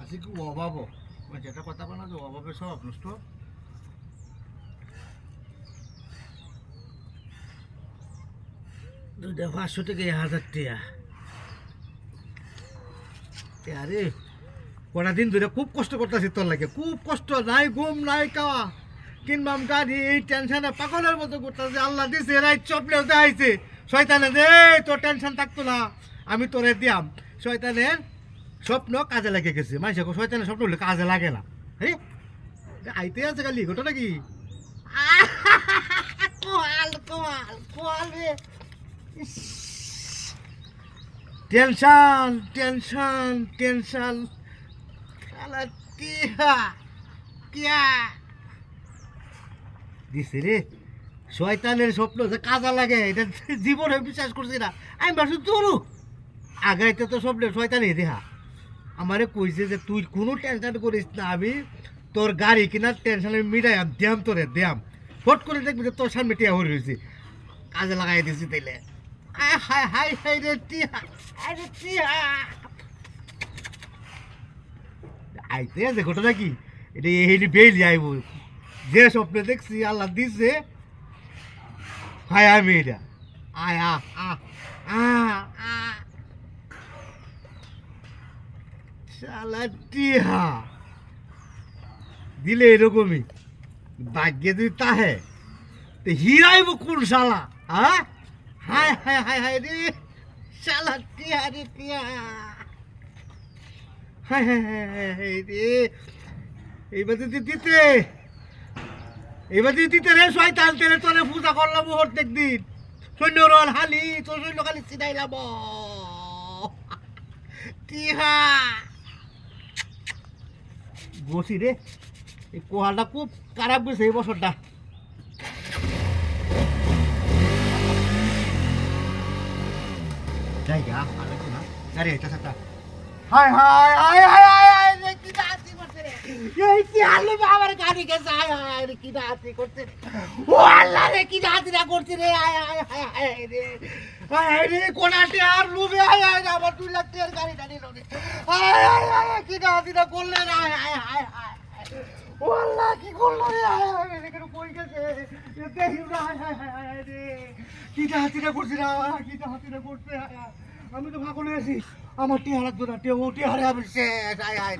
আজকে কি অভাব যেটা কথা বলা যে অভাবে সব নষ্ট। দুইটা পাঁচশো থেকে হাজার টাকা আরে কটা দিন ধরে খুব কষ্ট করতেছি তোর লাগে। খুব কষ্ট, নাই ঘুম নাই খাওয়া কিনবাম গাড়ি এই টেনশনে পাগলের মতো করতেছে আল্লাহ দিছে রাইট চপলেও দেখাইছে। শয়তানে দে তোর টেনশন থাকতো না আমি তোরে দিয়াম। শয়তানের স্বপ্ন কাজে লাগে গেছে। মানুষ শয়তানের স্বপ্ন হলে কাজে লাগে না। হ্যাঁ? আইতে আছে খালি ঘটনা কি? কোয়াল কোয়াল কোয়াল রে। Tension tension tension. শালা টিহা কিয়া দিছে রে। শয়তানের স্বপ্ন যে কাজা লাগে, এটা জীবনে বিশ্বাস করছি না। আমি ভাবছি তোরও আগাইতে তো স্বপ্ন শয়তানই দেহা। আমারে কইছে যে, তুই কোনো টেনশন করিস না, আমি তোর গাড়ি কিনার টেনশন আমি মিটাই দেয়াম তোরে, দেয়াম। ফট করে দেখবি যে তোর সামনে টিয়া হয়ে রয়েছে কাজে লাগাই দিছি তাইলে। টিয়া আইতে আছে ঘটনা কি? এটা এই বেইলি আইব। যে স্বপ্নে দেখছি, আল্লাহ দিছে। হায় আমি এটা। আয়, আ আ শালা টিহা। দিলে এরকমই। ভাগ্যে যদি তাহে, তো হিরাইব কোন শালা হ্যাঁ হায় হায় হায় হায় রে। শালা টিয়া রে টিয়া হায় হায় হায় রে। এইবার দিতে এবার যদি দিতে রে শয়তান তেলে তোরে পূজা করলাম প্রত্যেক দিন সৈন্য রল হালি, তোর সৈন্য খালি চিনাইলাম টিহা বসি রে। এই কোহালটা খুব খারাপ গেছে এই বছরটা। জায়গা আর একটু না। সাথে হাই হাই হাই হাই হাই হাই রে কি নাচি করছে রে কি নাচি করছে ও আল্লাহ কি নাচি না করছে রে হাই হাই রে হাই রে রে আমার দুই লাখ টাকার রে কি করল রে হাই রে কেন কই গেছে করছে রে আমি তো ভাগনে আছি আমার টিহারা লাগবে টিহারা আয়।